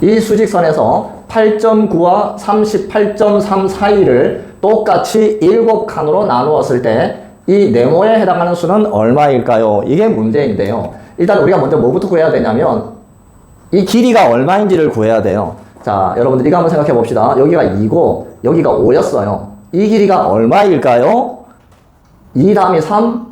이 수직선에서 8.9와 38.3 사이를 똑같이 7칸으로 나누었을 때 이 네모에 해당하는 수는 얼마일까요? 이게 문제인데요. 일단 우리가 먼저 뭐부터 구해야 되냐면 이 길이가 얼마인지를 구해야 돼요. 자, 여러분들 이거 한번 생각해 봅시다. 여기가 2고 여기가 5였어요. 이 길이가 얼마일까요? 2 다음이 3,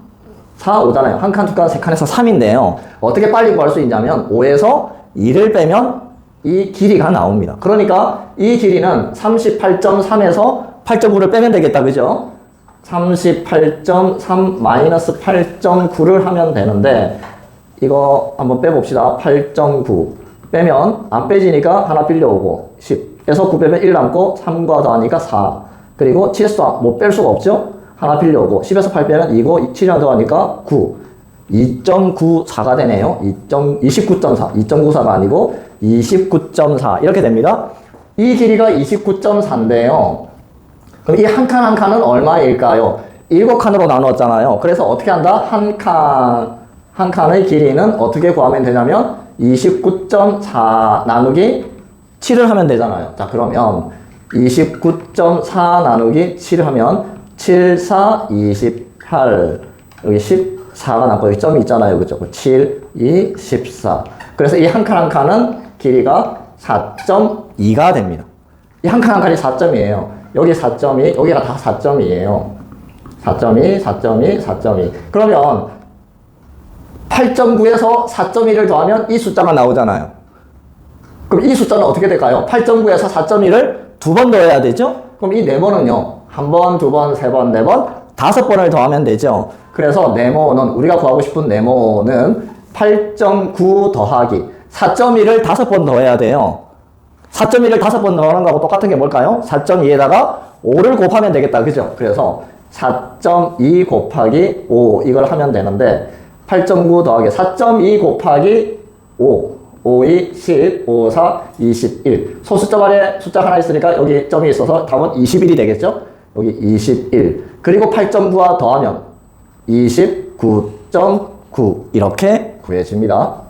4, 5잖아요. 한 칸, 두 칸, 세 칸에서 3인데요. 어떻게 빨리 구할 수 있냐면 5에서 2를 빼면 이 길이가 나옵니다. 그러니까 이 길이는 38.3에서 8.9를 빼면 되겠다. 그죠? 38.3 마이너스 8.9를 하면 되는데 이거 한번 빼봅시다. 8.9 빼면 안 빼지니까 하나 빌려오고 10에서 9 빼면 1 남고 3과 더하니까 4 그리고 7에서 뭐뺄 수가 없죠? 하나 빌려오고 10에서 8 빼면 2고 7이랑 더하니까 9 2.94가 되네요. 29.4 2.94가 아니고 29.4 이렇게 됩니다. 이 길이가 29.4인데요. 그럼 이 한 칸 한 칸은 얼마일까요? 일곱 칸으로 나누었잖아요. 그래서 어떻게 한다? 한 칸, 한 칸의 길이는 어떻게 구하면 되냐면 29.4 나누기 7을 하면 되잖아요. 자, 그러면 29.4 나누기 7을 하면 7, 4, 28. 여기 14가 남고 여기 점이 있잖아요. 그죠? 7, 2, 14. 그래서 이 한 칸 한 칸은 길이가 4.2가 됩니다. 이 한 칸 한 칸이 4점이에요. 여기 4점이, 여기가 다 4점이에요. 4.2, 4.2, 4.2. 그러면 8.9에서 4.1을 더하면 이 숫자가 나오잖아요. 그럼 이 숫자는 어떻게 될까요? 8.9에서 4.1을 두번 더해야 되죠? 그럼 이 네모는요, 한 번, 두 번, 세 번, 네 번, 다섯 번을 더하면 되죠. 그래서 네모는, 우리가 구하고 싶은 네모는 8.9 더하기 4.1을 다섯 번 더해야 돼요. 4.1을 다섯 번 더하는 거하고 똑같은 게 뭘까요? 4.2에다가 5를 곱하면 되겠다. 그죠? 그래서 4.2 곱하기 5 이걸 하면 되는데 8.9 더하기 4.2 곱하기 5 5, 2, 10, 5, 4, 21 소수점 안에 숫자 하나 있으니까 여기 점이 있어서 답은 21이 되겠죠? 여기 21 그리고 8.9와 더하면 29.9 이렇게 구해집니다.